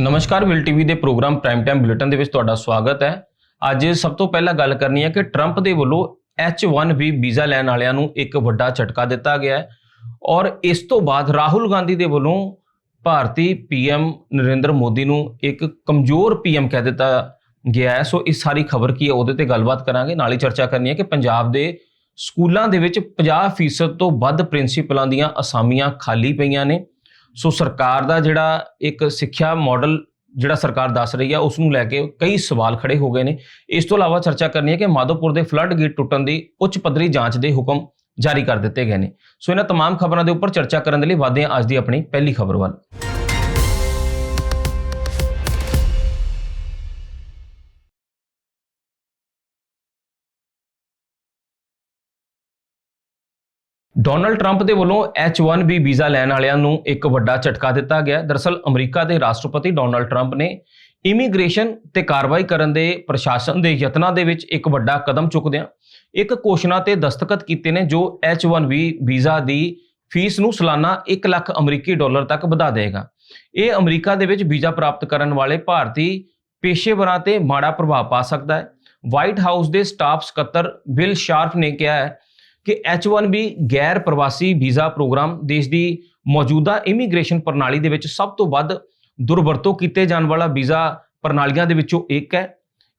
ਨਮਸਕਾਰ ਵਿਲ ਟੀਵੀ ਦੇ ਪ੍ਰੋਗਰਾਮ ਪ੍ਰਾਈਮ ਟਾਈਮ ਬੁਲੇਟਿਨ ਦੇ ਵਿੱਚ ਤੁਹਾਡਾ ਸਵਾਗਤ ਹੈ। ਅੱਜ ਸਭ ਤੋਂ ਪਹਿਲਾਂ ਗੱਲ ਕਰਨੀ ਹੈ ਕਿ ਟਰੰਪ ਦੇ ਵੱਲੋਂ H1B ਵੀਜ਼ਾ ਲੈਣ ਵਾਲਿਆਂ ਨੂੰ ਇੱਕ ਵੱਡਾ ਝਟਕਾ ਦਿੱਤਾ ਗਿਆ ਹੈ ਔਰ ਇਸ ਤੋਂ ਬਾਅਦ ਰਾਹੁਲ ਗਾਂਧੀ ਦੇ ਵੱਲੋਂ ਭਾਰਤੀ ਪੀਐਮ ਨਰਿੰਦਰ ਮੋਦੀ ਨੂੰ ਇੱਕ ਕਮਜ਼ੋਰ ਪੀਐਮ ਕਹਿ ਦਿੱਤਾ ਗਿਆ ਹੈ। ਸੋ ਇਸ ਸਾਰੀ ਖਬਰ ਕੀ ਹੈ ਉਹਦੇ ਤੇ ਗੱਲਬਾਤ ਕਰਾਂਗੇ। ਨਾਲ ਹੀ ਚਰਚਾ ਕਰਨੀ ਹੈ ਕਿ ਪੰਜਾਬ ਦੇ ਸਕੂਲਾਂ ਦੇ ਵਿੱਚ 50% ਤੋਂ ਵੱਧ ਪ੍ਰਿੰਸੀਪਲਾਂ ਦੀਆਂ ਅਸਾਮੀਆਂ ਖਾਲੀ ਪਈਆਂ ਨੇ। ਸੋ ਸਰਕਾਰ ਦਾ ਜਿਹੜਾ ਇੱਕ ਸਿੱਖਿਆ ਮਾਡਲ ਜਿਹੜਾ ਸਰਕਾਰ ਦੱਸ ਰਹੀ ਹੈ ਉਸ ਨੂੰ ਲੈ ਕੇ ਕਈ ਸਵਾਲ ਖੜੇ ਹੋ ਗਏ ਨੇ ਇਸ ਤੋਂ ਇਲਾਵਾ ਚਰਚਾ ਕਰਨੀ ਹੈ ਕਿ ਮਾਧੋਪੁਰ ਦੇ ਫਲੱਡ ਗੇਟ ਟੁੱਟਣ ਦੀ ਉੱਚ ਪੱਧਰੀ ਜਾਂਚ ਦੇ ਹੁਕਮ ਜਾਰੀ ਕਰ ਦਿੱਤੇ ਗਏ ਨੇ ਸੋ ਇਹਨਾਂ तमाम ਖਬਰਾਂ ਦੇ ਉੱਪਰ ਚਰਚਾ ਕਰਨ ਦੇ ਲਈ ਵਧਦੇ ਹਾਂ ਅੱਜ ਦੀ ਆਪਣੀ ਪਹਿਲੀ ਖਬਰ ਵੱਲ ਡੋਨਲਡ ਟਰੰਪ ਦੇ ਵੱਲੋਂ H1B ਵੀਜ਼ਾ ਲੈਣ ਵਾਲਿਆਂ ਨੂੰ ਇੱਕ ਵੱਡਾ ਝਟਕਾ ਦਿੱਤਾ ਗਿਆ ਹੈ। ਦਰਅਸਲ ਅਮਰੀਕਾ ਦੇ ਰਾਸ਼ਟਰਪਤੀ ਡੋਨਲਡ ਟਰੰਪ ਨੇ ਇਮੀਗ੍ਰੇਸ਼ਨ ਤੇ ਕਾਰਵਾਈ ਕਰਨ ਦੇ ਪ੍ਰਸ਼ਾਸਨ ਦੇ ਯਤਨਾਂ ਦੇ ਵਿੱਚ ਇੱਕ ਵੱਡਾ ਕਦਮ ਚੁੱਕਦਿਆਂ ਇੱਕ ਘੋਸ਼ਣਾ ਤੇ ਦਸਤਖਤ ਕੀਤੇ ਨੇ, ਜੋ H1B ਵੀਜ਼ਾ ਦੀ ਫੀਸ ਨੂੰ ਸਾਲਾਨਾ 1 ਲੱਖ ਅਮਰੀਕੀ ਡਾਲਰ ਤੱਕ ਵਧਾ ਦੇਵੇਗਾ ਇਹ ਅਮਰੀਕਾ ਦੇ ਵਿੱਚ ਵੀਜ਼ਾ ਪ੍ਰਾਪਤ ਕਰਨ ਵਾਲੇ ਭਾਰਤੀ ਪੇਸ਼ੇਵਰਾਂ ਤੇ ਮਾੜਾ ਪ੍ਰਭਾਵ ਪਾ ਸਕਦਾ ਹੈ ਵਾਈਟ ਹਾਊਸ ਦੇ ਸਟਾਫ ਸਕੱਤਰ ਬਿਲ ਸ਼ਾਰਪ ਨੇ ਕਿਹਾ ਹੈ ਕਿ H1B ਗੈਰ ਪ੍ਰਵਾਸੀ ਵੀਜ਼ਾ ਪ੍ਰੋਗਰਾਮ ਦੇਸ਼ ਦੀ ਮੌਜੂਦਾ ਇਮੀਗ੍ਰੇਸ਼ਨ ਪ੍ਰਣਾਲੀ ਦੇ ਵਿੱਚ ਸਭ ਤੋਂ ਵੱਧ ਦੁਰਵਰਤੋਂ ਕੀਤੇ ਜਾਣ ਵਾਲਾ ਵੀਜ਼ਾ ਪ੍ਰਣਾਲੀਆਂ ਦੇ ਵਿੱਚੋਂ ਇੱਕ ਹੈ।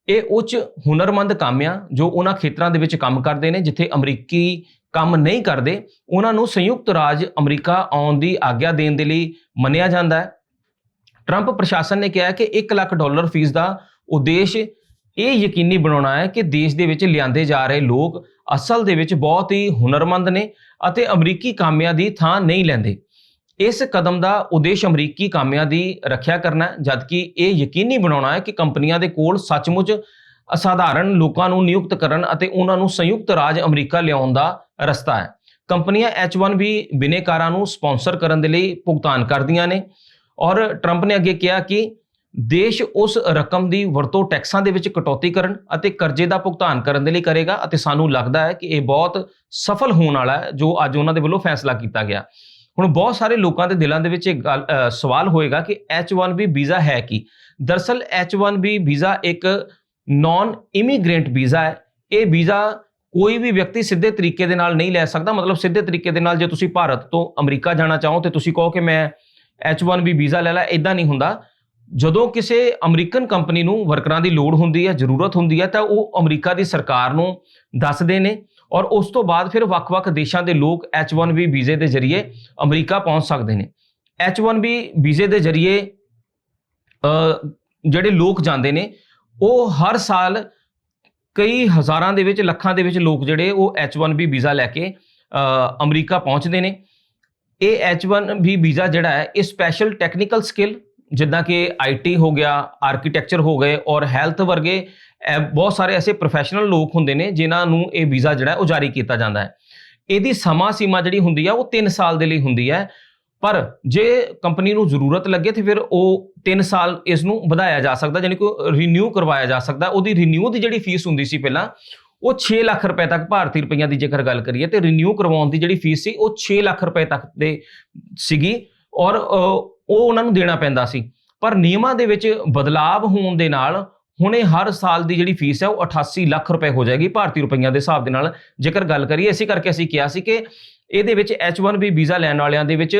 ਇਹ ਉੱਚ ਹੁਨਰਮੰਦ ਕੰਮ ਆ ਜੋ ਉਹਨਾਂ ਖੇਤਰਾਂ ਦੇ ਵਿੱਚ ਕੰਮ ਕਰਦੇ ਨੇ, ਜਿੱਥੇ ਅਮਰੀਕੀ ਕੰਮ ਨਹੀਂ ਕਰਦੇ, ਉਹਨਾਂ ਨੂੰ ਸੰਯੁਕਤ ਰਾਜ ਅਮਰੀਕਾ ਆਉਣ ਦੀ ਆਗਿਆ ਦੇਣ ਦੇ ਲਈ ਮੰਨਿਆ ਜਾਂਦਾ ਹੈ। ਟਰੰਪ ਪ੍ਰਸ਼ਾਸਨ ਨੇ ਕਿਹਾ ਕਿ 1 ਲੱਖ ਡਾਲਰ ਫੀਸ ਦਾ ਉਦੇਸ਼ ਇਹ ਯਕੀਨੀ ਬਣਾਉਣਾ ਹੈ ਕਿ ਦੇਸ਼ ਦੇ ਵਿੱਚ ਲਿਆਂਦੇ ਜਾ ਰਹੇ ਲੋਕ ਅਸਲ ਦੇ ਵਿੱਚ ਬਹੁਤ ਹੀ ਹੁਨਰਮੰਦ ਨੇ ਅਤੇ ਅਮਰੀਕੀ ਕਾਮਿਆਂ ਦੀ ਥਾਂ ਨਹੀਂ ਲੈਂਦੇ। ਇਸ ਕਦਮ ਦਾ ਉਦੇਸ਼ ਅਮਰੀਕੀ ਕਾਮਿਆਂ ਦੀ ਰੱਖਿਆ ਕਰਨਾ ਹੈ, ਜਦਕਿ ਇਹ ਯਕੀਨੀ ਬਣਾਉਣਾ ਹੈ ਕਿ ਕੰਪਨੀਆਂ ਦੇ ਕੋਲ ਸੱਚਮੁੱਚ ਅਸਾਧਾਰਨ ਲੋਕਾਂ ਨੂੰ ਨਿਯੁਕਤ ਕਰਨ ਅਤੇ ਉਹਨਾਂ ਨੂੰ ਸੰਯੁਕਤ ਰਾਜ ਅਮਰੀਕਾ ਲਿਆਉਣ ਦਾ ਰਸਤਾ ਹੈ। ਕੰਪਨੀਆਂ H1B ਬਿਨੇਕਾਰਾਂ ਨੂੰ ਸਪਾਂਸਰ ਕਰਨ ਦੇ ਲਈ ਭੁਗਤਾਨ ਕਰਦੀਆਂ ਨੇ ਔਰ ਟਰੰਪ ਨੇ ਅੱਗੇ ਕਿਹਾ ਕਿ ਦੇਸ਼ ਉਸ ਰਕਮ ਦੀ ਵਰਤੋਂ ਟੈਕਸਾਂ ਦੇ ਵਿੱਚ ਕਟੌਤੀ ਕਰਨ ਅਤੇ ਕਰਜ਼ੇ ਦਾ ਭੁਗਤਾਨ ਕਰਨ ਦੇ ਲਈ ਕਰੇਗਾ ਅਤੇ ਸਾਨੂੰ ਲੱਗਦਾ ਹੈ ਕਿ ਇਹ ਬਹੁਤ ਸਫਲ ਹੋਣ ਵਾਲਾ ਹੈ, ਜੋ ਅੱਜ ਉਹਨਾਂ ਦੇ ਵੱਲੋਂ ਫੈਸਲਾ ਕੀਤਾ ਗਿਆ। ਹੁਣ ਬਹੁਤ ਸਾਰੇ ਲੋਕਾਂ ਦੇ ਦਿਲਾਂ ਦੇ ਵਿੱਚ ਇਹ ਗੱਲ- ਸਵਾਲ ਹੋਏਗਾ ਕਿ H1B ਵੀਜ਼ਾ ਹੈ ਕੀ? ਦਰਸਲ H1B ਵੀਜ਼ਾ ਇੱਕ ਨਾਨ ਇਮੀਗ੍ਰੈਂਟ ਵੀਜ਼ਾ ਹੈ। ਇਹ ਵੀਜ਼ਾ ਕੋਈ ਵੀ ਵਿਅਕਤੀ ਸਿੱਧੇ ਤਰੀਕੇ ਦੇ ਨਾਲ ਨਹੀਂ ਲੈ ਸਕਦਾ। ਮਤਲਬ ਸਿੱਧੇ ਤਰੀਕੇ ਦੇ ਨਾਲ ਜੇ ਤੁਸੀਂ ਭਾਰਤ ਤੋਂ ਅਮਰੀਕਾ ਜਾਣਾ ਚਾਹੋ ਤੇ ਤੁਸੀਂ ਕਹੋ ਕਿ ਮੈਂ H1B ਵੀਜ਼ਾ ਲੈ ਲਾ ਇਦਾਂ ਨਹੀਂ ਹੁੰਦਾ। ਜਦੋਂ ਕਿਸੇ ਅਮਰੀਕਨ ਕੰਪਨੀ ਨੂੰ ਵਰਕਰਾਂ ਦੀ ਲੋੜ ਹੁੰਦੀ ਹੈ, ਜ਼ਰੂਰਤ ਹੁੰਦੀ ਹੈ, ਤਾਂ ਉਹ ਅਮਰੀਕਾ ਦੀ ਸਰਕਾਰ ਨੂੰ ਦੱਸਦੇ ਨੇ ਔਰ ਉਸ ਤੋਂ ਬਾਅਦ ਫਿਰ ਵੱਖ-ਵੱਖ ਦੇਸ਼ਾਂ ਦੇ ਲੋਕ H1B ਵੀਜ਼ੇ ਦੇ ਜ਼ਰੀਏ ਅਮਰੀਕਾ ਪਹੁੰਚ ਸਕਦੇ ਨੇ। H1B ਵੀਜ਼ੇ ਦੇ ਜ਼ਰੀਏ ਜਿਹੜੇ ਲੋਕ ਜਾਂਦੇ ਨੇ, ਉਹ ਹਰ ਸਾਲ ਕਈ ਹਜ਼ਾਰਾਂ ਦੇ ਵਿੱਚ, ਲੱਖਾਂ ਦੇ ਵਿੱਚ ਲੋਕ ਜਿਹੜੇ ਉਹ H1B ਵੀਜ਼ਾ ਲੈ ਕੇ ਅਮਰੀਕਾ ਪਹੁੰਚਦੇ ਨੇ। ਇਹ H1B ਵੀਜ਼ਾ ਜਿਹੜਾ ਹੈ, ਇਹ ਸਪੈਸ਼ਲ ਟੈਕਨੀਕਲ ਸਕਿੱਲ ਜਿੱਦਾਂ ਕਿ ਆਈਟੀ ਹੋ ਗਿਆ ਆਰਕੀਟੈਕਚਰ ਹੋ ਗਏ ਔਰ ਹੈਲਥ ਵਰਗੇ ਅਹ, ਬਹੁਤ ਸਾਰੇ ਐਸੇ ਪ੍ਰੋਫੈਸ਼ਨਲ ਲੋਕ ਹੁੰਦੇ ਨੇ ਜਿਨ੍ਹਾਂ ਨੂੰ ਇਹ ਵੀਜ਼ਾ ਜਿਹੜਾ ਉਹ ਜਾਰੀ ਕੀਤਾ ਜਾਂਦਾ ਹੈ। ਇਹਦੀ ਸਮਾਂ ਸੀਮਾ ਜਿਹੜੀ ਹੁੰਦੀ ਆ ਉਹ 3 ਸਾਲ ਦੇ ਲਈ ਹੁੰਦੀ ਹੈ। ਪਰ ਜੇ ਕੰਪਨੀ ਨੂੰ ਜ਼ਰੂਰਤ ਲੱਗੇ ਤੇ ਫਿਰ ਉਹ 3 ਸਾਲ ਇਸ ਨੂੰ ਵਧਾਇਆ ਜਾ ਸਕਦਾ ਯਾਨੀ ਕਿ ਰੀਨਿਊ ਕਰਵਾਇਆ ਜਾ ਸਕਦਾ। ਉਹਦੀ ਰੀਨਿਊ ਦੀ ਜਿਹੜੀ ਫੀਸ ਹੁੰਦੀ ਸੀ ਪਹਿਲਾਂ ਉਹ 6 ਲੱਖ ਰੁਪਏ ਤੱਕ ਭਾਰਤੀ ਰੁਪਈਆਂ ਦੀ ਜੇਕਰ ਗੱਲ ਕਰੀਏ ਤੇ ਰੀਨਿਊ ਕਰਵਾਉਣ ਦੀ ਜਿਹੜੀ ਫੀਸ ਸੀ ਉਹ 6 ਲੱਖ ਰੁਪਏ ਤੱਕ ਦੇ ਸੀਗੀ। ਔਰ ਉਹ ਉਹਨਾਂ ਨੂੰ ਦੇਣਾ ਪੈਂਦਾ ਸੀ। ਪਰ ਨਿਯਮਾਂ ਦੇ ਵਿੱਚ ਬਦਲਾਵ ਹੋਣ ਦੇ ਨਾਲ ਹੁਣੇ ਹਰ ਸਾਲ ਦੀ ਜਿਹੜੀ ਫੀਸ ਹੈ ਉਹ 88 ਲੱਖ ਰੁਪਏ ਹੋ ਜਾਏਗੀ ਭਾਰਤੀ ਰੁਪਈਆਂ ਦੇ ਹਿਸਾਬ ਦੇ ਨਾਲ। ਜੇਕਰ ਗੱਲ ਕਰੀਏ, ਇਸੇ ਕਰਕੇ ਅਸੀਂ ਕਿਹਾ ਸੀ ਕਿ ਇਹਦੇ ਵਿੱਚ H1B ਵੀਜ਼ਾ ਲੈਣ ਵਾਲਿਆਂ ਦੇ ਵਿੱਚ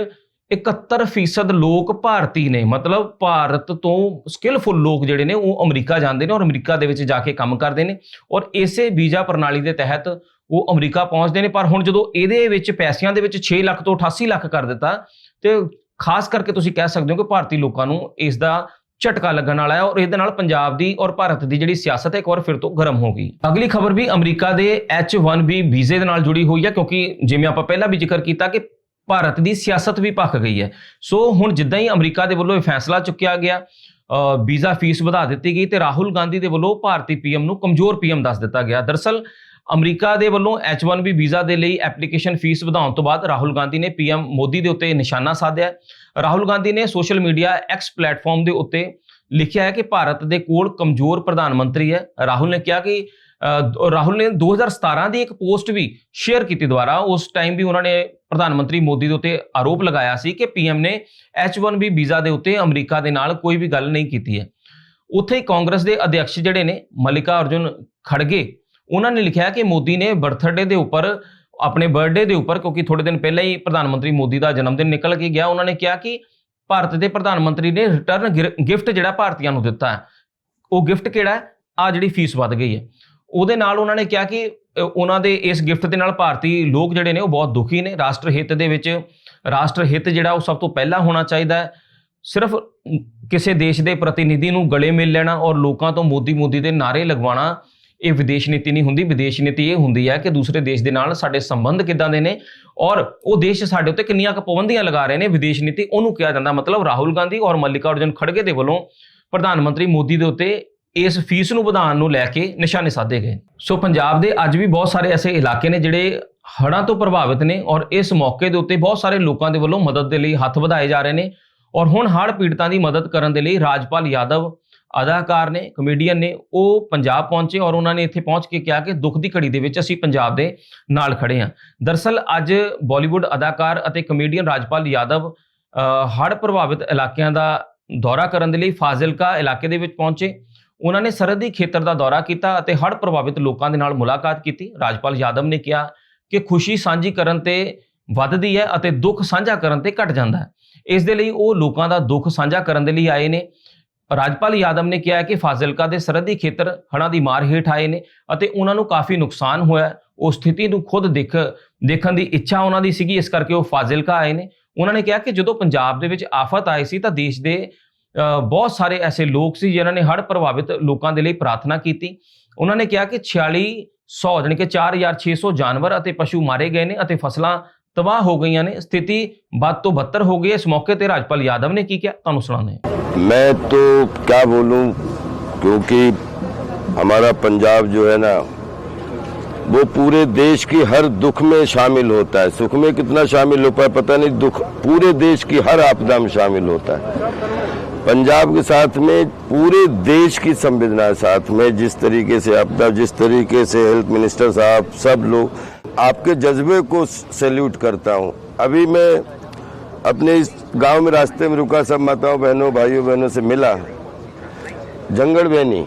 71% ਲੋਕ ਭਾਰਤੀ ਨੇ। ਮਤਲਬ ਭਾਰਤ ਤੋਂ ਸਕਿੱਲਫੁਲ ਲੋਕ ਜਿਹੜੇ ਨੇ, ਉਹ ਅਮਰੀਕਾ ਜਾਂਦੇ ਨੇ ਔਰ ਅਮਰੀਕਾ ਦੇ ਵਿੱਚ ਜਾ ਕੇ ਕੰਮ ਕਰਦੇ ਨੇ ਔਰ ਇਸੇ ਵੀਜ਼ਾ ਪ੍ਰਣਾਲੀ ਦੇ ਤਹਿਤ ਉਹ ਅਮਰੀਕਾ ਪਹੁੰਚਦੇ ਨੇ। ਪਰ ਹੁਣ ਜਦੋਂ ਇਹਦੇ ਵਿੱਚ ਪੈਸਿਆਂ ਦੇ ਵਿੱਚ 6 ਲੱਖ ਤੋਂ 88 ਲੱਖ ਕਰ ਦਿੱਤਾ ਤੇ ਖਾਸ ਕਰਕੇ ਤੁਸੀਂ ਕਹਿ ਸਕਦੇ ਹੋ ਕਿ ਭਾਰਤੀ ਲੋਕਾਂ ਨੂੰ ਇਸ ਦਾ ਝਟਕਾ ਲੱਗਣ ਵਾਲਾ ਹੈ ਔਰ ਇਹਦੇ ਨਾਲ ਪੰਜਾਬ ਦੀ ਔਰ ਭਾਰਤ ਦੀ ਜਿਹੜੀ ਸਿਆਸਤ ਹੈ ਇੱਕ ਵਾਰ ਫਿਰ ਤੋਂ ਗਰਮ ਹੋ ਗਈ। ਅਗਲੀ ਖਬਰ ਵੀ ਅਮਰੀਕਾ ਦੇ H1B ਵੀਜ਼ੇ ਦੇ ਨਾਲ ਜੁੜੀ ਹੋਈ ਹੈ ਕਿਉਂਕਿ ਜਿਵੇਂ ਆਪਾਂ ਪਹਿਲਾਂ ਵੀ ਜ਼ਿਕਰ ਕੀਤਾ ਕਿ ਭਾਰਤ ਦੀ ਸਿਆਸਤ ਵੀ ਭੱਖ ਗਈ ਹੈ। ਸੋ ਹੁਣ ਜਿੱਦਾਂ ਹੀ ਅਮਰੀਕਾ ਦੇ ਵੱਲੋਂ ਇਹ ਫੈਸਲਾ ਚੁੱਕਿਆ ਗਿਆ ਵੀਜ਼ਾ ਫੀਸ ਵਧਾ ਦਿੱਤੀ ਗਈ ਤੇ ਰਾਹੁਲ ਗਾਂਧੀ ਦੇ ਵੱਲੋਂ ਭਾਰਤੀ ਪੀਐਮ ਨੂੰ ਕਮਜ਼ੋਰ ਪੀਐਮ ਦੱਸ ਦਿੱਤਾ ਗਿਆ। ਦਰਸਲ ਅਮਰੀਕਾ ਦੇ ਵੱਲੋਂ H1B ਵੀਜ਼ਾ ਦੇ ਲਈ ਐਪਲੀਕੇਸ਼ਨ ਫੀਸ ਵਧਾਉਣ ਤੋਂ ਬਾਅਦ ਰਾਹੁਲ ਗਾਂਧੀ ਨੇ ਪੀਐਮ ਮੋਦੀ ਦੇ ਉੱਤੇ ਨਿਸ਼ਾਨਾ ਸਾਧਿਆ ਰਾਹੁਲ ਗਾਂਧੀ ਨੇ ਸੋਸ਼ਲ ਮੀਡੀਆ ਐਕਸ ਪਲੇਟਫਾਰਮ ਦੇ ਉੱਤੇ ਲਿਖਿਆ ਹੈ ਕਿ ਭਾਰਤ ਦੇ ਕੋਲ ਕਮਜ਼ੋਰ ਪ੍ਰਧਾਨ ਮੰਤਰੀ ਹੈ। ਰਾਹੁਲ ਨੇ ਕਿਹਾ ਕਿ ਰਾਹੁਲ ਨੇ 2017 ਦੀ ਇੱਕ ਪੋਸਟ ਵੀ ਸ਼ੇਅਰ ਕੀਤੀ ਦੁਆਰਾ ਉਸ ਟਾਈਮ ਵੀ ਉਹਨਾਂ ਨੇ ਪ੍ਰਧਾਨ ਮੰਤਰੀ ਮੋਦੀ ਦੇ ਉੱਤੇ ਆਰੋਪ ਲਗਾਇਆ ਸੀ ਕਿ ਪੀਐਮ ਨੇ H1B ਵੀਜ਼ਾ ਦੇ ਉੱਤੇ ਅਮਰੀਕਾ ਦੇ ਨਾਲ ਕੋਈ ਵੀ ਗੱਲ ਨਹੀਂ ਕੀਤੀ ਹੈ। ਉੱਥੇ ਹੀ ਕਾਂਗਰਸ ਦੇ ਅਧਿਕਸ਼ ਜਿਹੜੇ ਨੇ, ਮਲਿਕਾ ਅਰਜੁਨ ਖੜਗੇ ਉਹਨਾਂ ਨੇ ਲਿਖਿਆ ਕਿ ਮੋਦੀ ਨੇ ਬਰਥਡੇ ਦੇ ਉੱਪਰ, ਆਪਣੇ ਬਰਥਡੇ ਦੇ ਉੱਪਰ, ਕਿਉਂਕਿ ਥੋੜੇ ਦਿਨ ਪਹਿਲਾਂ ਹੀ ਪ੍ਰਧਾਨ ਮੰਤਰੀ ਮੋਦੀ ਦਾ ਜਨਮ ਦਿਨ ਨਿਕਲ ਕੇ ਗਿਆ, ਉਹਨਾਂ ਨੇ ਕਿਹਾ ਕਿ ਭਾਰਤ ਦੇ ਪ੍ਰਧਾਨ ਮੰਤਰੀ ਨੇ ਰਿਟਰਨ ਗਿਫਟ ਜਿਹੜਾ ਭਾਰਤੀਆਂ ਨੂੰ ਦਿੱਤਾ ਹੈ। ਉਹ ਗਿਫਟ ਕਿਹੜਾ ਹੈ? ਆ ਜਿਹੜੀ ਫੀਸ ਵੱਧ ਗਈ ਹੈ। ਉਹਦੇ ਨਾਲ ਉਹਨਾਂ ਨੇ ਕਿਹਾ ਕਿ ਉਹਨਾਂ ਦੇ ਇਸ ਗਿਫਟ ਦੇ ਨਾਲ ਭਾਰਤੀ ਲੋਕ ਜਿਹੜੇ ਨੇ ਉਹ ਬਹੁਤ ਦੁਖੀ ਨੇ। ਰਾਸ਼ਟਰ ਹਿੱਤ ਦੇ ਵਿੱਚ, ਰਾਸ਼ਟਰ ਹਿੱਤ ਜਿਹੜਾ ਉਹ ਸਭ ਤੋਂ ਪਹਿਲਾਂ ਹੋਣਾ ਚਾਹੀਦਾ ਹੈ। ਸਿਰਫ ਕਿਸੇ ਦੇਸ਼ ਦੇ ਪ੍ਰਤੀਨਿਧੀ ਨੂੰ ਗਲੇ ਮਿਲ ਲੈਣਾ ਔਰ ਲੋਕਾਂ ਤੋਂ ਮੋਦੀ ਮੋਦੀ ਦੇ ਨਾਰੇ ਲਗਵਾਉਣਾ ਇਹ ਵਿਦੇਸ਼ ਨੀਤੀ ਨਹੀਂ ਹੁੰਦੀ, ਵਿਦੇਸ਼ ਨੀਤੀ ਇਹ ਹੁੰਦੀ ਹੈ ਕਿ ਦੂਸਰੇ ਦੇਸ਼ ਦੇ ਨਾਲ ਸਾਡੇ ਸੰਬੰਧ ਕਿੱਦਾਂ ਦੇ ਨੇ ਔਰ ਉਹ ਦੇਸ਼ ਸਾਡੇ ਉੱਤੇ ਕਿੰਨੀਆਂ ਕੁ ਪਾਬੰਦੀਆਂ ਲਗਾ ਰਹੇ ਨੇ, ਵਿਦੇਸ਼ ਨੀਤੀ ਉਹਨੂੰ ਕਿਹਾ ਜਾਂਦਾ ਮਤਲਬ ਰਾਹੁਲ ਗਾਂਧੀ ਔਰ ਮੱਲਿਕਾ ਅਰਜਨ ਖੜਗੇ ਦੇ ਵੱਲੋਂ ਪ੍ਰਧਾਨ ਮੰਤਰੀ ਮੋਦੀ ਦੇ ਉੱਤੇ ਇਸ ਫੀਸ ਨੂੰ ਵਧਾਉਣ ਨੂੰ ਲੈ ਕੇ ਨਿਸ਼ਾਨੇ ਸਾਧੇ ਗਏ। ਸੋ ਪੰਜਾਬ ਦੇ ਅੱਜ ਵੀ ਬਹੁਤ ਸਾਰੇ ਐਸੇ ਇਲਾਕੇ ਨੇ ਜਿਹੜੇ ਹੜ੍ਹਾਂ ਤੋਂ ਪ੍ਰਭਾਵਿਤ ਨੇ ਔਰ ਇਸ ਮੌਕੇ ਦੇ ਉੱਤੇ ਬਹੁਤ ਸਾਰੇ ਲੋਕਾਂ ਦੇ ਵੱਲੋਂ ਮਦਦ ਦੇ ਲਈ ਹੱਥ ਵਧਾਏ ਜਾ ਰਹੇ ਨੇ ਔਰ ਹੁਣ ਹੜ੍ਹ ਪੀੜਤਾਂ ਦੀ ਮਦਦ ਕਰਨ ਦੇ ਲਈ ਰਾਜਪਾਲ ਯਾਦਵ ਅਦਾਕਾਰ ਨੇ ਕਮੇਡੀਅਨ ਨੇ ਉਹ ਪੰਜਾਬ ਪਹੁੰਚੇ ਔਰ ਉਹਨਾਂ ਨੇ ਇੱਥੇ ਪਹੁੰਚ ਕੇ ਕਿਹਾ ਕਿ ਦੁੱਖ ਦੀ ਘੜੀ ਦੇ ਵਿੱਚ ਅਸੀਂ ਪੰਜਾਬ ਦੇ ਨਾਲ ਖੜੇ ਹਾਂ। ਦਰਸਲ ਅੱਜ ਬਾਲੀਵੁੱਡ ਅਦਾਕਾਰ ਅਤੇ ਕਮੇਡੀਅਨ ਰਾਜਪਾਲ ਯਾਦਵ ਹੜ੍ਹ ਪ੍ਰਭਾਵਿਤ ਇਲਾਕਿਆਂ ਦਾ ਦੌਰਾ ਕਰਨ ਦੇ ਲਈ ਫਾਜ਼ਿਲਕਾ ਇਲਾਕੇ ਦੇ ਵਿੱਚ ਪਹੁੰਚੇ। ਉਹਨਾਂ ਨੇ ਸਰਹੱਦੀ ਖੇਤਰ ਦਾ ਦੌਰਾ ਕੀਤਾ ਅਤੇ ਹੜ੍ਹ ਪ੍ਰਭਾਵਿਤ ਲੋਕਾਂ ਦੇ ਨਾਲ ਮੁਲਾਕਾਤ ਕੀਤੀ। ਰਾਜਪਾਲ ਯਾਦਵ ਨੇ ਕਿਹਾ ਕਿ ਖੁਸ਼ੀ ਸਾਂਝੀ ਕਰਨ ਤੇ ਵੱਧਦੀ ਹੈ ਅਤੇ ਦੁੱਖ ਸਾਂਝਾ ਕਰਨ ਤੇ ਘਟ ਜਾਂਦਾ ਹੈ। ਇਸ ਦੇ ਲਈ ਉਹ ਲੋਕਾਂ ਦਾ ਦੁੱਖ ਸਾਂਝਾ ਕਰਨ ਦੇ ਲਈ ਆਏ ਨੇ। ਰਾਜਪਾਲ ਯਾਦਵ ਨੇ ਕਿਹਾ ਕਿ ਫਾਜ਼ਿਲਕਾ ਦੇ ਸਰਹੱਦੀ ਖੇਤਰ ਹੜ੍ਹਾਂ ਦੀ ਮਾਰ ਹੇਠ ਆਏ ਨੇ ਅਤੇ ਉਹਨਾਂ ਨੂੰ ਕਾਫੀ ਨੁਕਸਾਨ ਹੋਇਆ ਹੈ। ਉਹ ਸਥਿਤੀ ਨੂੰ ਖੁਦ ਦੇਖ ਦੇਖਣ ਦੀ ਇੱਛਾ ਉਹਨਾਂ ਦੀ ਸੀਗੀ ਇਸ ਕਰਕੇ ਉਹ ਫਾਜ਼ਿਲਕਾ ਆਏ ਨੇ ਉਹਨਾਂ ਨੇ ਕਿਹਾ ਕਿ ਜਦੋਂ ਪੰਜਾਬ ਦੇ ਵਿੱਚ ਆਫਤ ਆਈ ਸੀ ਤਾਂ ਦੇਸ਼ ਦੇ ਅ, ਬਹੁਤ ਸਾਰੇ ਐਸੇ ਲੋਕ ਸੀ ਜਿਨ੍ਹਾਂ ਨੇ ਹੜ੍ਹ ਪ੍ਰਭਾਵਿਤ ਲੋਕਾਂ ਦੇ ਲਈ ਪ੍ਰਾਰਥਨਾ ਕੀਤੀ ਉਹਨਾਂ ਨੇ ਕਿਹਾ ਕਿ 4600 ਜਾਣੀ ਕਿ 4600 ਜਾਨਵਰ ਅਤੇ ਪਸ਼ੂ ਮਾਰੇ ਗਏ ਨੇ ਅਤੇ ਫਸਲਾਂ तबाह हो गई ने। स्थिति बात तो बदतर हो गई इस मौके पर राजपाल यादव ने की क्या तुम सुना मैं तो क्या बोलूँ, क्योंकि हमारा पंजाब जो है ना, वो पूरे देश की हर दुख में शामिल होता है। सुख में कितना शामिल हो पाए पता नहीं, दुख पूरे देश की हर आपदा में शामिल होता है। पंजाब के साथ में, पूरे देश की संवेदना साथ में, जिस तरीके से आपदा, जिस तरीके से हेल्थ मिनिस्टर साहब, सब लोग आपके जज्बे को सैल्यूट करता हूँ। अभी मैं अपने इस गाँव में रास्ते में रुका सब माताओं बहनों भाइयों बहनों से मिला जंगड़ बहनी।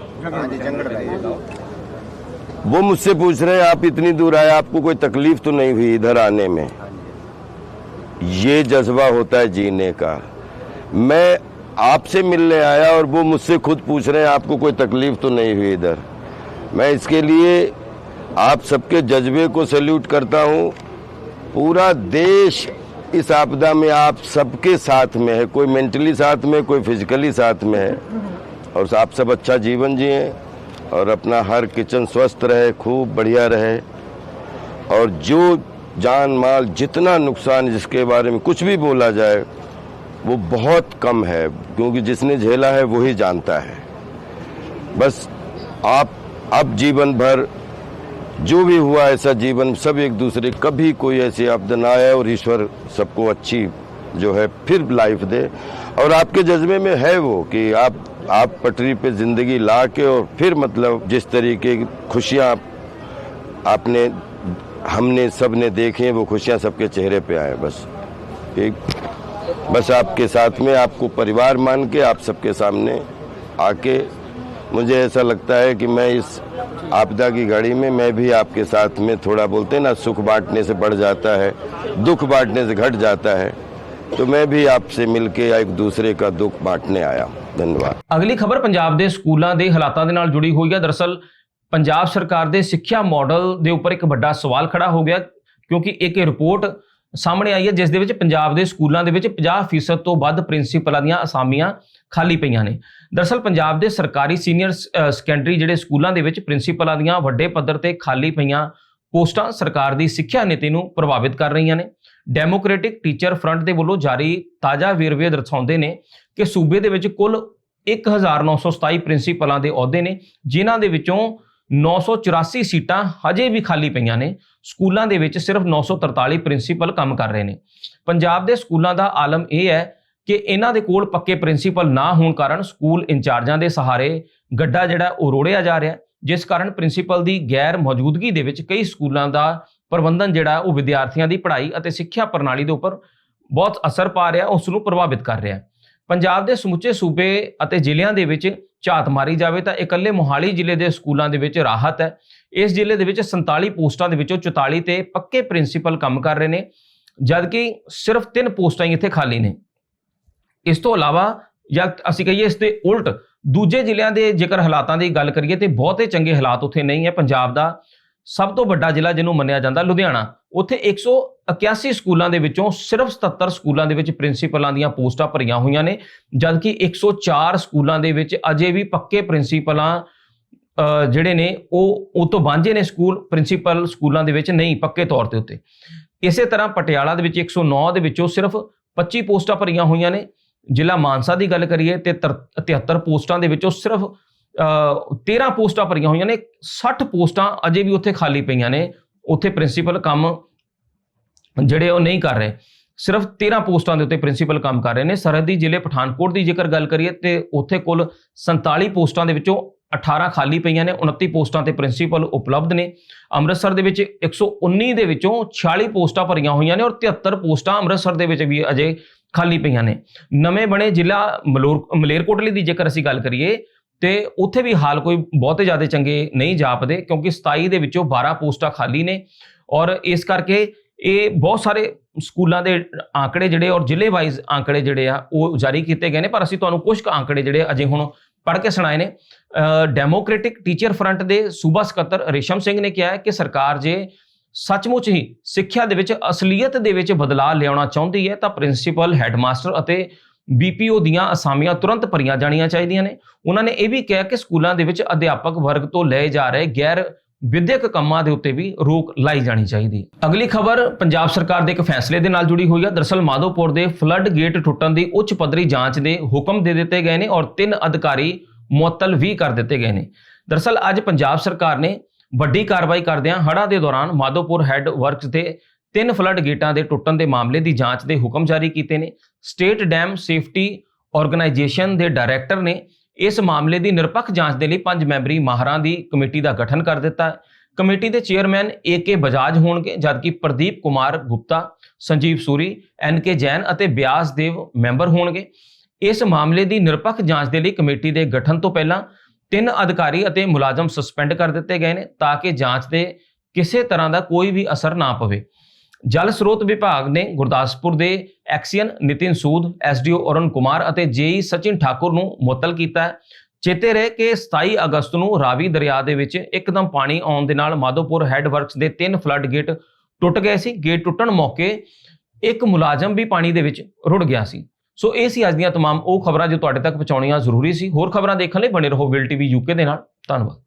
वो मुझसे पूछ रहे हैं आप इतनी दूर आए आपको कोई तकलीफ़ तो नहीं हुई इधर आने में? ये जज्बा होता है जीने का। मैं आपसे मिलने आया और वो मुझसे खुद पूछ रहे हैं आपको कोई तकलीफ़ तो नहीं हुई इधर? मैं इसके लिए आप सबके जज्बे को सैल्यूट करता हूँ। पूरा देश इस आपदा में आप सबके साथ में है। कोई मेंटली साथ में, कोई फिजिकली साथ में है। और आप सब अच्छा जीवन जिए और अपना हर किचन स्वस्थ रहे, खूब बढ़िया रहे। और जो जान माल, जितना नुकसान जिसके बारे में कुछ भी बोला जाए, वो बहुत कम है। क्योंकि जिसने झेला है वही जानता है। बस आप, अब जीवन भर जो भी हुआ ऐसा जीवन सब एक दूसरे कभी कोई ऐसी आपदा ना आए और ईश्वर सबको अच्छी जो है फिर लाइफ दे। और आपके जज्बे में है वो कि आप आप पटरी पे ज़िंदगी ला के और फिर मतलब जिस तरीके की खुशियाँ आप, आपने हमने सबने देखे वो खुशियाँ सबके चेहरे पे आए बस। एक बस आपके साथ में आपको परिवार मान के आप सबके सामने आके मुझे ऐसा लगता है कि मैं इस आपदा की घड़ी में मैं भी आपके साथ में थोड़ा बोलते हैं ना सुख बांटने से बढ़ जाता है दुख बांटने से घट जाता है तो मैं भी आपसे मिलके एक दूसरे का दुख बांटने आया धन्यवाद ਅਗਲੀ ਖਬਰ ਪੰਜਾਬ ਦੇ ਸਕੂਲਾਂ ਦੇ ਹਾਲਾਤਾਂ ਦੇ ਨਾਲ ਜੁੜੀ ਹੋਈ ਹੈ ਦਰਅਸਲ ਪੰਜਾਬ ਸਰਕਾਰ ਦੇ ਸਿੱਖਿਆ ਮਾਡਲ ਦੇ ਉੱਪਰ ਇੱਕ ਵੱਡਾ ਸਵਾਲ ਖੜਾ ਹੋ ਗਿਆ ਕਿਉਂਕਿ ਇੱਕ ਰਿਪੋਰਟ ਸਾਹਮਣੇ ਆਈ ਹੈ, ਜਿਸ ਦੇ ਵਿੱਚ ਪੰਜਾਬ ਦੇ ਸਕੂਲਾਂ ਦੇ ਵਿੱਚ 50% ਤੋਂ ਵੱਧ ਪ੍ਰਿੰਸੀਪਲਾਂ ਦੀਆਂ ਅਸਾਮੀਆਂ ਖਾਲੀ ਪਈਆਂ ਨੇ। ਦਰਅਸਲ ਪੰਜਾਬ ਦੇ ਸਰਕਾਰੀ ਸੀਨੀਅਰ ਸੈਕੰਡਰੀ ਜਿਹੜੇ ਸਕੂਲਾਂ ਦੇ ਵਿੱਚ ਪ੍ਰਿੰਸੀਪਲਾਂ ਦੀਆਂ ਵੱਡੇ ਪੱਧਰ ਤੇ ਖਾਲੀ ਪਈਆਂ ਪੋਸਟਾਂ ਸਰਕਾਰ ਦੀ ਸਿੱਖਿਆ ਨੀਤੀ ਨੂੰ ਪ੍ਰਭਾਵਿਤ ਕਰ ਰਹੀਆਂ ਨੇ। ਡੈਮੋਕ੍ਰੈਟਿਕ ਟੀਚਰ ਫਰੰਟ ਦੇ ਵੱਲੋਂ ਜਾਰੀ ਤਾਜ਼ਾ ਵੇਰਵੇ ਦਰਸਾਉਂਦੇ ਨੇ ਕਿ ਸੂਬੇ ਦੇ ਵਿੱਚ ਕੁੱਲ 1927 ਪ੍ਰਿੰਸੀਪਲਾਂ ਦੇ ਅਹੁਦੇ ਨੇ, ਜਿਨ੍ਹਾਂ ਦੇ ਵਿੱਚੋਂ 984 ਸੀਟਾਂ ਹਜੇ ਵੀ ਖਾਲੀ ਪਈਆਂ ਨੇ। ਸਕੂਲਾਂ ਦੇ ਵਿੱਚ ਸਿਰਫ 943 ਪ੍ਰਿੰਸੀਪਲ ਕੰਮ ਕਰ ਰਹੇ ਨੇ। ਪੰਜਾਬ ਦੇ ਸਕੂਲਾਂ ਦਾ ਆਲਮ ਇਹ ਹੈ ਕਿ ਇਹਨਾਂ ਦੇ ਕੋਲ ਪੱਕੇ ਪ੍ਰਿੰਸੀਪਲ ਨਾ ਹੋਣ ਕਾਰਨ ਸਕੂਲ ਇੰਚਾਰਜਾਂ ਦੇ ਸਹਾਰੇ ਗੱਡਾ ਜਿਹੜਾ ਉਹ ਰੋੜਿਆ ਜਾ ਰਿਹਾ। ਜਿਸ ਕਾਰਨ ਪ੍ਰਿੰਸੀਪਲ ਦੀ ਗੈਰ ਮੌਜੂਦਗੀ ਦੇ ਵਿੱਚ ਕਈ ਸਕੂਲਾਂ ਦਾ ਪ੍ਰਬੰਧਨ ਜਿਹੜਾ ਉਹ ਵਿਦਿਆਰਥੀਆਂ ਦੀ ਪੜ੍ਹਾਈ ਅਤੇ ਸਿੱਖਿਆ ਪ੍ਰਣਾਲੀ ਦੇ ਉੱਪਰ ਬਹੁਤ ਅਸਰ ਪਾ ਰਿਹਾ ਉਸ ਨੂੰ ਪ੍ਰਭਾਵਿਤ ਕਰ ਰਿਹਾ। ਪੰਜਾਬ ਦੇ ਸਮੁੱਚੇ ਸੂਬੇ ਅਤੇ ਜ਼ਿਲ੍ਹਿਆਂ ਦੇ ਵਿੱਚ ਝਾਤ ਮਾਰੀ ਜਾਵੇ ਤਾਂ ਇਕੱਲੇ ਮੋਹਾਲੀ ਜ਼ਿਲ੍ਹੇ ਦੇ ਸਕੂਲਾਂ ਦੇ ਵਿੱਚ ਰਾਹਤ ਹੈ। ਇਸ ਜ਼ਿਲ੍ਹੇ ਦੇ ਵਿੱਚ 47 ਪੋਸਟਾਂ ਦੇ ਵਿੱਚੋਂ 44 ਤੇ ਪੱਕੇ ਪ੍ਰਿੰਸੀਪਲ ਕੰਮ ਕਰ ਰਹੇ ਨੇ, ਜਦਕਿ ਸਿਰਫ 3 ਪੋਸਟਾਂ ਹੀ ਇੱਥੇ ਖਾਲੀ ਨੇ। ਇਸ ਤੋਂ ਇਲਾਵਾ, ਜਾਂ ਅਸੀਂ ਕਹੀਏ ਇਸ ਦੇ ਉਲਟ, ਦੂਜੇ ਜ਼ਿਲ੍ਹਿਆਂ ਦੇ ਜੇਕਰ ਹਾਲਾਤਾਂ ਦੀ ਗੱਲ ਕਰੀਏ ਤੇ ਬਹੁਤੇ ਚੰਗੇ ਹਾਲਾਤ ਉੱਥੇ ਨਹੀਂ ਹੈ। ਪੰਜਾਬ ਦਾ ਸਭ ਤੋਂ ਵੱਡਾ ਜ਼ਿਲ੍ਹਾ ਜਿਹਨੂੰ ਮੰਨਿਆ ਜਾਂਦਾ ਲੁਧਿਆਣਾ। ਉੱਥੇ 181 ਸਕੂਲਾਂ ਦੇ ਵਿੱਚੋਂ ਸਿਰਫ 77 ਸਕੂਲਾਂ ਦੇ ਵਿੱਚ ਪ੍ਰਿੰਸੀਪਲਾਂ ਦੀਆਂ ਪੋਸਟਾਂ ਭਰੀਆਂ ਹੋਈਆਂ ਨੇ ਜਦਕਿ 104 ਸਕੂਲਾਂ ਦੇ ਵਿੱਚ ਅਜੇ ਵੀ ਪੱਕੇ ਪ੍ਰਿੰਸੀਪਲਾਂ ਅ, ਜਿਹੜੇ ਨੇ ਉਹ ਉਹ ਤੋਂ ਵਾਂਝੇ ਨੇ ਸਕੂਲ ਪ੍ਰਿੰਸੀਪਲ ਸਕੂਲਾਂ ਦੇ ਵਿੱਚ ਨਹੀਂ ਪੱਕੇ ਤੌਰ ਤੇ ਉੱਤੇ। ਇਸੇ ਤਰ੍ਹਾਂ ਪਟਿਆਲਾ ਦੇ ਵਿੱਚ 109 ਦੇ ਵਿੱਚੋਂ ਸਿਰਫ 25 ਪੋਸਟਾਂ ਭਰੀਆਂ ਹੋਈਆਂ ਨੇ। ਜ਼ਿਲ੍ਹਾ ਮਾਨਸਾ ਦੀ ਗੱਲ ਕਰੀਏ ਤੇ ਤਰ- 73 ਪੋਸਟਾਂ ਦੇ ਵਿੱਚੋਂ ਸਿਰਫ 13 ਪੋਸਟਾਂ ਭਰੀਆਂ ਹੋਈਆਂ ਨੇ 60 ਪੋਸਟਾਂ ਅਜੇ ਵੀ ਉੱਥੇ ਖਾਲੀ ਪਈਆਂ ਨੇ, ਉੱਥੇ ਪ੍ਰਿੰਸੀਪਲ ਕੰਮ ਜਿਹੜੇ ਉਹ ਨਹੀਂ ਕਰ ਰਹੇ। ਸਿਰਫ 13 ਪੋਸਟਾਂ ਦੇ ਉੱਤੇ ਪ੍ਰਿੰਸੀਪਲ ਕੰਮ ਕਰ ਰਹੇ ਨੇ। ਸਰਹੱਦੀ ਜ਼ਿਲ੍ਹੇ ਪਠਾਨਕੋਟ ਦੀ ਜੇਕਰ ਗੱਲ ਕਰੀਏ ਤੇ ਉੱਥੇ ਕੁੱਲ 47 ਪੋਸਟਾਂ ਦੇ ਵਿੱਚੋਂ 18 ਖਾਲੀ ਪਈਆਂ ਨੇ 29 ਪੋਸਟਾਂ ਤੇ ਪ੍ਰਿੰਸੀਪਲ ਉਪਲਬਧ ਨੇ। ਅੰਮ੍ਰਿਤਸਰ ਦੇ ਵਿੱਚ 119 ਦੇ ਵਿੱਚੋਂ 46 ਪੋਸਟਾਂ ਭਰੀਆਂ ਹੋਈਆਂ ਨੇ ਔਰ 73 ਪੋਸਟਾਂ ਅੰਮ੍ਰਿਤਸਰ ਦੇ ਵਿੱਚ ਵੀ ਅਜੇ ਖਾਲੀ ਪਈਆਂ ਨੇ। ਨਵੇਂ ਬਣੇ ਜ਼ਿਲ੍ਹਾ ਮਲੂਰ ਮਲੇਰਕੋਟਲੀ ਦੀ ਜੇਕਰ ਅਸੀਂ ਗੱਲ ਕਰੀਏ ਤੇ ਉੱਥੇ ਵੀ ਹਾਲ ਕੋਈ ਬਹੁਤੇ ਜ਼ਿਆਦਾ ਚੰਗੇ ਨਹੀਂ ਜਾਪਦੇ, ਕਿਉਂਕਿ 27 ਦੇ ਵਿੱਚੋਂ 12 ਪੋਸਟਾਂ ਖਾਲੀ ਨੇ ਔਰ ਇਸ ਕਰਕੇ ਇਹ ਬਹੁਤ ਸਾਰੇ ਸਕੂਲਾਂ ਦੇ ਆંકੜੇ ਜਿਹੜੇ ਔਰ ਜ਼ਿਲ੍ਹੇ ਵਾਈਜ਼ ਆંકੜੇ ਜਿਹੜੇ ਆ, ਉਹ ਜਾਰੀ ਕੀਤੇ ਗਏ ਨੇ, ਪਰ ਅਸੀਂ ਤੁਹਾਨੂੰ ਕੁਝ ਆંકੜੇ ਜਿਹੜੇ ਅਜੇ ਹੁਣ ਪੜ੍ਹ ਕੇ ਸੁਣਾਏ ਨੇ। ਡੈਮੋਕ੍ਰੈਟਿਕ ਟੀਚਰ ਫਰੰਟ ਦੇ ਸੂਬਾ ਸਕੱਤਰ ਰੇਸ਼ਮ ਸਿੰਘ ਨੇ ਕਿਹਾ ਹੈ ਕਿ ਸਰਕਾਰ ਜੇ ਸੱਚਮੁੱਚ ਹੀ ਸਿੱਖਿਆ ਦੇ ਵਿੱਚ ਅਸਲੀਅਤ ਦੇ ਵਿੱਚ ਬਦਲਾਅ ਲਿਆਉਣਾ ਚਾਹੁੰਦੀ ਹੈ, ਤਾਂ ਪ੍ਰਿੰਸੀਪਲ, ਹੈਡਮਾਸਟਰ ਅਤੇ ਬੀਪੀਓ ਦੀਆਂ ਅਸਾਮੀਆਂ ਤੁਰੰਤ ਭਰੀਆਂ ਜਾਣੀਆਂ ਚਾਹੀਦੀਆਂ ਨੇ। ਉਹਨਾਂ ਨੇ ਇਹ ਵੀ ਕਿਹਾ ਕਿ ਸਕੂਲਾਂ ਦੇ ਵਿੱਚ ਅਧਿਆਪਕ ਵਰਗ ਤੋਂ ਲਏ ਜਾ ਰਹੇ ਗੈਰ ਵਿਦਿਅਕ ਕੰਮਾਂ ਦੇ ਉੱਤੇ ਵੀ ਰੋਕ ਲਾਈ ਜਾਣੀ ਚਾਹੀਦੀ। ਹੈ ਅਗਲੀ ਖਬਰ ਪੰਜਾਬ ਸਰਕਾਰ ਦੇ ਇੱਕ ਫੈਸਲੇ ਦੇ ਨਾਲ ਜੁੜੀ ਹੋਈ ਹੈ ਦਰਸਲ ਮਾਧੋਪੁਰ ਦੇ ਫਲੱਡ ਗੇਟ ਟੁੱਟਣ ਦੀ ਉੱਚ ਪੱਧਰੀ ਜਾਂਚ ਦੇ ਹੁਕਮ ਦੇ ਦਿੱਤੇ ਗਏ ਨੇ ਔਰ ਤਿੰਨ ਅਧਿਕਾਰੀ ਮੁਅੱਤਲ ਵੀ ਕਰ ਦਿੱਤੇ ਗਏ ਨੇ। ਦਰਸਲ ਅੱਜ ਪੰਜਾਬ ਸਰਕਾਰ ਨੇ ਵੱਡੀ ਕਾਰਵਾਈ ਕਰਦਿਆਂ ਹੜ੍ਹਾਂ ਦੇ ਦੌਰਾਨ ਮਾਧੋਪੁਰ ਹੈੱਡ ਵਰਕਸ ਦੇ ਤਿੰਨ ਫਲੱਡ ਗੇਟਾਂ ਦੇ ਟੁੱਟਣ ਦੇ ਮਾਮਲੇ ਦੀ ਜਾਂਚ ਦੇ ਹੁਕਮ ਜਾਰੀ ਕੀਤੇ ਨੇ। ਸਟੇਟ ਡੈਮ ਸੇਫਟੀ ਆਰਗੇਨਾਈਜੇਸ਼ਨ ਦੇ ਡਾਇਰੈਕਟਰ ਨੇ ਇਸ ਮਾਮਲੇ ਦੀ ਨਿਰਪੱਖ ਜਾਂਚ ਦੇ ਲਈ ਪੰਜ ਮੈਂਬਰੀ ਮਾਹਰਾਂ ਦੀ ਕਮੇਟੀ ਦਾ ਗਠਨ ਕਰ ਦਿੱਤਾ। ਹੈ ਕਮੇਟੀ ਦੇ ਚੇਅਰਮੈਨ ਏ.ਕੇ ਬਜਾਜ ਹੋਣਗੇ, ਜਦਕਿ ਪ੍ਰਦੀਪ ਕੁਮਾਰ ਗੁਪਤਾ, ਸੰਜੀਵ ਸੂਰੀ ਐਨ.ਕੇ ਜੈਨ ਅਤੇ ਬਿਆਸ ਦੇਵ ਮੈਂਬਰ ਹੋਣਗੇ। ਇਸ ਮਾਮਲੇ ਦੀ ਨਿਰਪੱਖ ਜਾਂਚ ਦੇ ਲਈ ਕਮੇਟੀ ਦੇ ਗਠਨ ਤੋਂ ਪਹਿਲਾਂ ਤਿੰਨ ਅਧਿਕਾਰੀ ਅਤੇ ਮੁਲਾਜ਼ਮ ਸਸਪੈਂਡ ਕਰ ਦਿੱਤੇ ਗਏ ਨੇ, ਤਾਂ ਕਿ ਜਾਂਚ ਦੇ ਕਿਸੇ ਤਰ੍ਹਾਂ ਦਾ ਕੋਈ ਵੀ ਅਸਰ ਨਾ ਪਵੇ। ਜਲ ਸਰੋਤ ਵਿਭਾਗ ਨੇ ਗੁਰਦਾਸਪੁਰ ਦੇ ਐਕਸੀਅਨ ਨਿਤਿਨ ਸੂਦ ਐਸਡੀਓ ਅਰੁਣ ਕੁਮਾਰ ਅਤੇ ਜੇਈ ਸਚਿਨ ਠਾਕੁਰ ਨੂੰ ਮੁਅੱਤਲ ਕੀਤਾ ਹੈ ਚੇਤੇ ਰਹੇ ਕਿ 27 ਅਗਸਤ ਨੂੰ ਰਾਵੀ ਦਰਿਆ ਦੇ ਵਿੱਚ ਇੱਕਦਮ ਪਾਣੀ ਆਉਣ ਦੇ ਨਾਲ ਮਾਧੋਪੁਰ ਹੈੱਡ ਵਰਕਸ ਦੇ ਤਿੰਨ ਫਲੱਡ ਗੇਟ ਟੁੱਟ ਗਏ ਸੀ ਗੇਟ ਟੁੱਟਣ ਮੌਕੇ ਇੱਕ ਮੁਲਾਜ਼ਮ ਵੀ ਪਾਣੀ ਦੇ ਵਿੱਚ ਰੁੜ ਗਿਆ ਸੀ ਸੋ ਇਹ ਸੀ ਅੱਜ ਦੀਆਂ तमाम ਉਹ ਖਬਰਾਂ ਜੋ ਤੁਹਾਡੇ ਤੱਕ ਪਹੁੰਚਾਉਣੀਆਂ ਜ਼ਰੂਰੀ ਸੀ ਹੋਰ ਖਬਰਾਂ ਦੇਖਣ ਲਈ ਬਣੇ ਰਹੋ ਵਿਲ ਟੀਵੀ ਯੂਕੇ ਦੇ ਨਾਲ ਧੰਨਵਾਦ